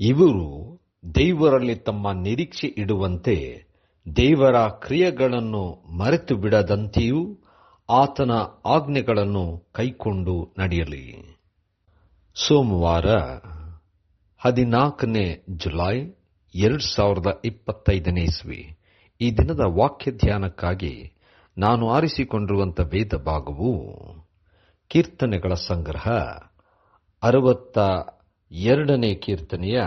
ಇವರು ದೇವರಲ್ಲಿ ತಮ್ಮ ನಿರೀಕ್ಷೆ ಇಡುವಂತೆ ದೇವರ ಕ್ರಿಯೆಗಳನ್ನು ಮರೆತು ಬಿಡದಂತೆಯೂ ಆತನ ಆಜ್ಞೆಗಳನ್ನು ಕೈಕೊಂಡು ನಡೆಯಲಿ. ಸೋಮವಾರ ಹದಿನಾಲ್ಕನೇ ಜುಲೈ ಎರಡು ಸಾವಿರದ ಇಪ್ಪತ್ತೈದನೇ ಇಸ್ವಿ. ಈ ದಿನದ ವಾಕ್ಯ ಧ್ಯಾನಕ್ಕಾಗಿ ನಾನು ಆರಿಸಿಕೊಂಡಿರುವಂಥ ವೇದ ಭಾಗವು ಕೀರ್ತನೆಗಳ ಸಂಗ್ರಹ ಅರವತ್ತ ಎರಡನೇ ಕೀರ್ತನೆಯ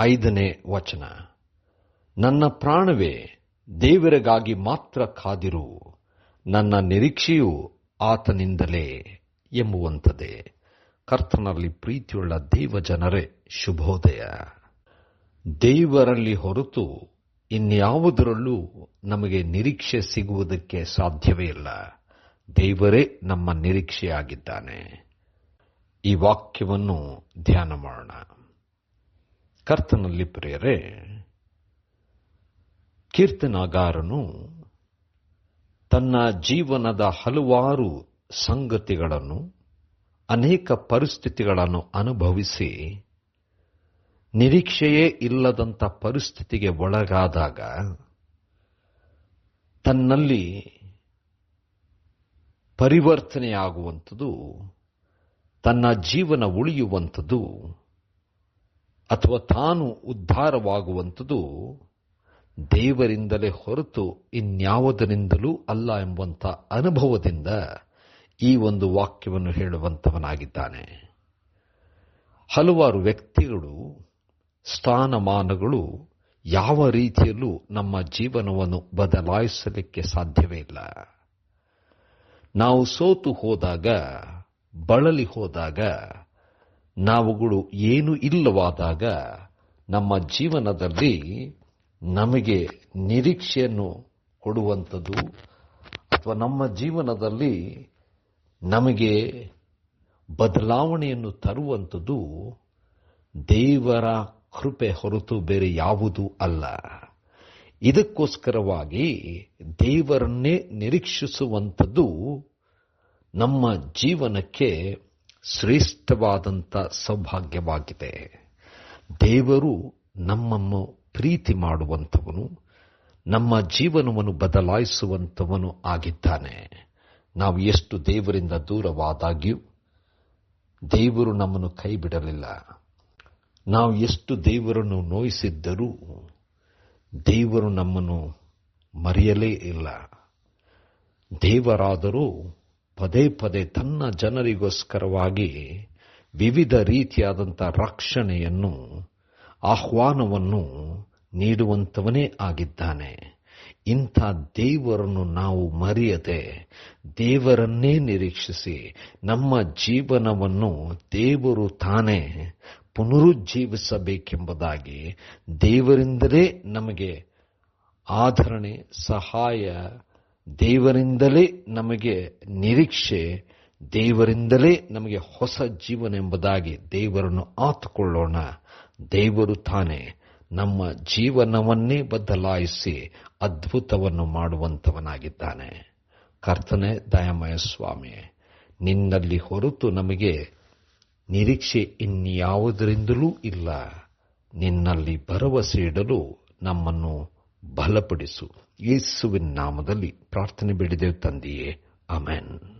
ಐದನೇ ವಚನ. ನನ್ನ ಪ್ರಾಣವೇ, ದೇವರಿಗಾಗಿ ಮಾತ್ರ ಕಾದಿರು. ನನ್ನ ನಿರೀಕ್ಷೆಯು ಆತನಿಂದಲೇ ಎಂಬುವಂಥದೆ ಕರ್ತನಲ್ಲಿ ಪ್ರೀತಿಯುಳ್ಳ ದೇವಜನರೇ ಶುಭೋದಯ. ದೇವರಲ್ಲಿ ಹೊರತು ಇನ್ಯಾವುದರಲ್ಲೂ ನಮಗೆ ನಿರೀಕ್ಷೆ ಸಿಗುವುದಕ್ಕೆ ಸಾಧ್ಯವೇ ಇಲ್ಲ. ದೇವರೇ ನಮ್ಮ ನಿರೀಕ್ಷೆಯಾಗಿದ್ದಾನೆ. ಈ ವಾಕ್ಯವನ್ನು ಧ್ಯಾನ ಮಾಡೋಣ. ಕರ್ತನಲ್ಲಿ ಪ್ರಿಯರೇ, ಕೀರ್ತನಗಾರನು ತನ್ನ ಜೀವನದ ಹಲವಾರು ಸಂಗತಿಗಳನ್ನು, ಅನೇಕ ಪರಿಸ್ಥಿತಿಗಳನ್ನು ಅನುಭವಿಸಿ, ನಿರೀಕ್ಷೆಯೇ ಇಲ್ಲದಂಥ ಪರಿಸ್ಥಿತಿಗೆ ಒಳಗಾದಾಗ, ತನ್ನಲ್ಲಿ ಪರಿವರ್ತನೆಯಾಗುವಂಥದ್ದು ತನ್ನ ಜೀವನ ಉಳಿಯುವಂಥದ್ದು ಅಥವಾ ತಾನು ಉದ್ಧಾರವಾಗುವಂಥದ್ದು ದೇವರಿಂದಲೇ ಹೊರತು ಇನ್ಯಾವುದರಿಂದಲೂ ಅಲ್ಲ ಎಂಬಂಥ ಅನುಭವದಿಂದ ಈ ಒಂದು ವಾಕ್ಯವನ್ನು ಹೇಳುವಂಥವನಾಗಿದ್ದಾನೆ. ಹಲವಾರು ವ್ಯಕ್ತಿಗಳು, ಸ್ಥಾನಮಾನಗಳು ಯಾವ ರೀತಿಯಲ್ಲೂ ನಮ್ಮ ಜೀವನವನ್ನು ಬದಲಾಯಿಸಲಿಕ್ಕೆ ಸಾಧ್ಯವೇ ಇಲ್ಲ. ನಾವು ಸೋತು ಹೋದಾಗ ಬಳಲಿ ಹೋದಾಗ ನಾವುಗಳು ಏನು ಇಲ್ಲವಾದಾಗ ನಮ್ಮ ಜೀವನದಲ್ಲಿ ನಮಗೆ ನಿರೀಕ್ಷೆಯನ್ನು ಕೊಡುವಂಥದ್ದು ಅಥವಾ ನಮ್ಮ ಜೀವನದಲ್ಲಿ ನಮಗೆ ಬದಲಾವಣೆಯನ್ನು ತರುವಂಥದ್ದು ದೇವರ ಕೃಪೆ ಹೊರತು ಬೇರೆ ಯಾವುದೂ ಅಲ್ಲ. ಇದಕ್ಕೋಸ್ಕರವಾಗಿ ದೇವರನ್ನೇ ನಿರೀಕ್ಷಿಸುವಂಥದ್ದು ನಮ್ಮ ಜೀವನಕ್ಕೆ ಶ್ರೇಷ್ಠವಾದಂಥ ಸೌಭಾಗ್ಯವಾಗಿದೆ. ದೇವರು ನಮ್ಮನ್ನು ಪ್ರೀತಿ ಮಾಡುವಂಥವನು, ನಮ್ಮ ಜೀವನವನ್ನು ಬದಲಾಯಿಸುವಂಥವನು ಆಗಿದ್ದಾನೆ. ನಾವು ಎಷ್ಟು ದೇವರಿಂದ ದೂರವಾದಾಗ್ಯೂ ದೇವರು ನಮ್ಮನ್ನು ಕೈ ಬಿಡಲಿಲ್ಲ ನಾವು ಎಷ್ಟು ದೇವರನ್ನು ನೋಯಿಸಿದ್ದರೂ ದೇವರು ನಮ್ಮನ್ನು ಮರೆಯಲೇ ಇಲ್ಲ. ದೇವರಾದರೂ ಪದೇ ಪದೇ ತನ್ನ ಜನರಿಗೋಸ್ಕರವಾಗಿ ವಿವಿಧ ರೀತಿಯಾದಂಥ ರಕ್ಷಣೆಯನ್ನು, ಆಹ್ವಾನವನ್ನು ನೀಡುವಂಥವನೇ ಆಗಿದ್ದಾನೆ. ಇಂಥ ದೇವರನ್ನು ನಾವು ಮರೆಯದೆ ದೇವರನ್ನೇ ನಿರೀಕ್ಷಿಸಿ ನಮ್ಮ ಜೀವನವನ್ನು ದೇವರು ತಾನೇ ಪುನರುಜ್ಜೀವಿಸಬೇಕೆಂಬುದಾಗಿ ದೇವರಿಂದಲೇ ನಮಗೆ ಆಧರಣೆ, ಸಹಾಯ ದೇವರಿಂದಲೇ ನಮಗೆ ನಿರೀಕ್ಷೆ, ದೇವರಿಂದಲೇ ನಮಗೆ ಹೊಸ ಜೀವನ ಎಂಬುದಾಗಿ ದೇವರನ್ನು ಆತುಕೊಳ್ಳೋಣ. ದೇವರು ತಾನೇ ನಮ್ಮ ಜೀವನವನ್ನೇ ಬದಲಾಯಿಸಿ ಅದ್ಭುತವನ್ನು ಮಾಡುವಂಥವನಾಗಿದ್ದಾನೆ. ಕರ್ತನೆ ದಯಮಯ ಸ್ವಾಮಿ, ನಿನ್ನಲ್ಲಿ ಹೊರತು ನಮಗೆ ನಿರೀಕ್ಷೆ ಇನ್ಯಾವುದರಿಂದಲೂ ಇಲ್ಲ. ನಿನ್ನಲ್ಲಿ ಭರವಸೆ ಇಡಲು ನಮ್ಮನ್ನು ಬಲಪಡಿಸು. ಯೇಸುವಿನ ನಾಮದಲ್ಲಿ ಪ್ರಾರ್ಥನೆ ಬೇಡಿದೆವು ತಂದೆಯೇ. ಅಮೆನ್